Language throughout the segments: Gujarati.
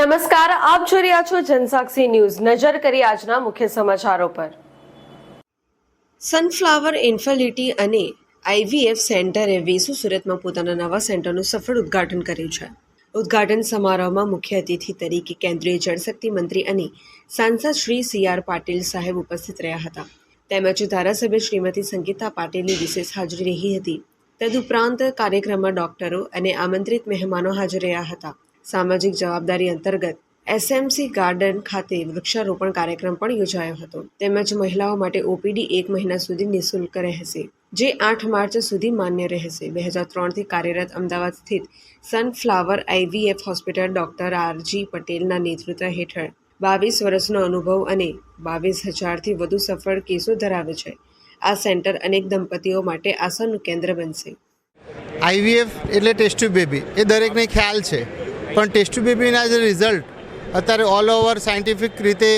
નમસ્કાર, આપ જોઈ રહ્યા છો જનસાક્ષી ન્યૂઝ. નજર કરી આજના મુખ્ય સમાચારો પર. સનફ્લાવર, ઇન્ફેલિટી અને આઈવીએફ સેન્ટરે વેસુ સુરતમાં પોતાના નવા સેન્ટરનું સફળ ઉદ્ઘાટન કર્યું છે. ઉદ્ઘાટન સમારોહમાં મુખ્ય અતિથિ તરીકે કેન્દ્રીય જળશક્તિ મંત્રી અને સાંસદ શ્રી સી આર પાટીલ સાહેબ ઉપસ્થિત રહ્યા હતા. તેમજ ધારાસભ્ય શ્રીમતી સંગીતા પાટીલની વિશેષ હાજરી રહી હતી. તદુપરાંત કાર્યક્રમમાં ડોક્ટરો અને આમંત્રિત મહેમાનો હાજર રહ્યા હતા. સામાજિક જવાબદારી અંતર્ગત એસએમસી ગાર્ડન ખાતે વૃક્ષારોપણ કાર્યક્રમ પણ યોજાયો હતો. તેમજ મહિલાઓ માટે ઓપીડી એક મહિના સુધી નિઃશુલ્ક રહેશે, જે આઠ માર્ચ સુધી માન્ય રહેશે. બે હજાર ત્રણથી કાર્યરત અમદાવાદ સ્થિત sunflower IVF hospital doctor R G પટેલના નેતૃત્વ હેઠળ બાવીસ વર્ષનો અનુભવ અને બાવીસ હજારથી વધુ સફળ કેસો ધરાવે છે. આ સેન્ટર અનેક દંપતીઓ માટે આશાનું કેન્દ્ર બનશે. આઈવીએફ એટલે ટેસ્ટ બેબી, એ દરેકને ખ્યાલ છે. પણ ટેસ્ટ બેબીના જે રિઝલ્ટ અત્યારે ઓલ ઓવર સાયન્ટિફિક રીતે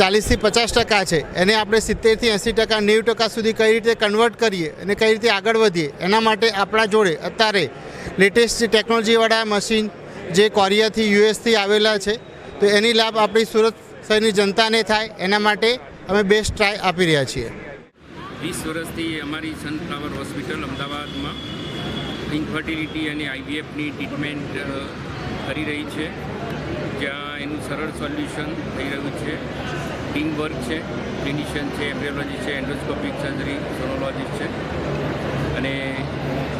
ચાલીસથી પચાસ ટકા છે. એને આપણે સિત્તેરથી એંસી ટકા, નેવું ટકા સુધી કઈ રીતે કન્વર્ટ કરીએ અને કઈ રીતે આગળ વધીએ, એના માટે આપણા જોડે અત્યારે લેટેસ્ટ ટેકનોલોજીવાળા મશીન જે કોરિયાથી, યુએસથી આવેલા છે, તો એની લાભ આપણી સુરત શહેરની જનતાને થાય, એના માટે અમે બેસ્ટ ટ્રાય આપી રહ્યા છીએ. વીસ વર્ષથી અમારી સનફ્લાવર હોસ્પિટલ અમદાવાદમાં ઇન્ફર્ટિલિટી અને આઈવીએફની ટ્રીટમેન્ટ કરી રહી છે, જ્યાં એનું સરળ સોલ્યુશન થઈ રહ્યું છે. ટીમ વર્ક છે ક્લિનિશિયન છે એમ્બ્રિયોલોજી છે એન્ડોસ્કોપિક સર્જરી સોનોલોજીસ્ટ છે. અને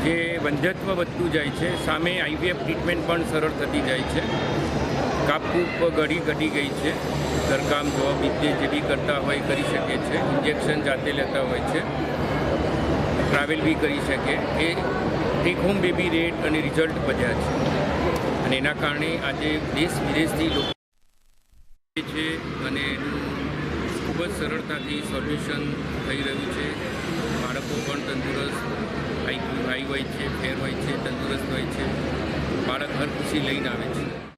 જે વંધ્યત્વ વધતું જાય છે, સામે આઈવીએફ ટ્રીટમેન્ટ પણ સરળ થતી જાય છે. કાપકૂપ ઘડી ઘટી ગઈ છે, ઘરકામ જોબ વિદ્ય જે બી કરતા હોય કરી શકે છે ઇન્જેક્શન જાતે લેતા હોય છે ટ્રાવેલ બી કરી શકે. એ ટેક હોમ બેબી રેટ અને રિઝલ્ટ વધ્યા છે. અને એના કારણે આજે દેશ વિદેશથી લોકો છે અને ખૂબ જ સરળતાથી સોલ્યુશન થઈ રહ્યું છે. બાળકો પણ તંદુરસ્ત હાઈ હોય છે, ફેર હોય છે, તંદુરસ્ત હોય છે. બાળક હર ખુશી લઈને આવે છે.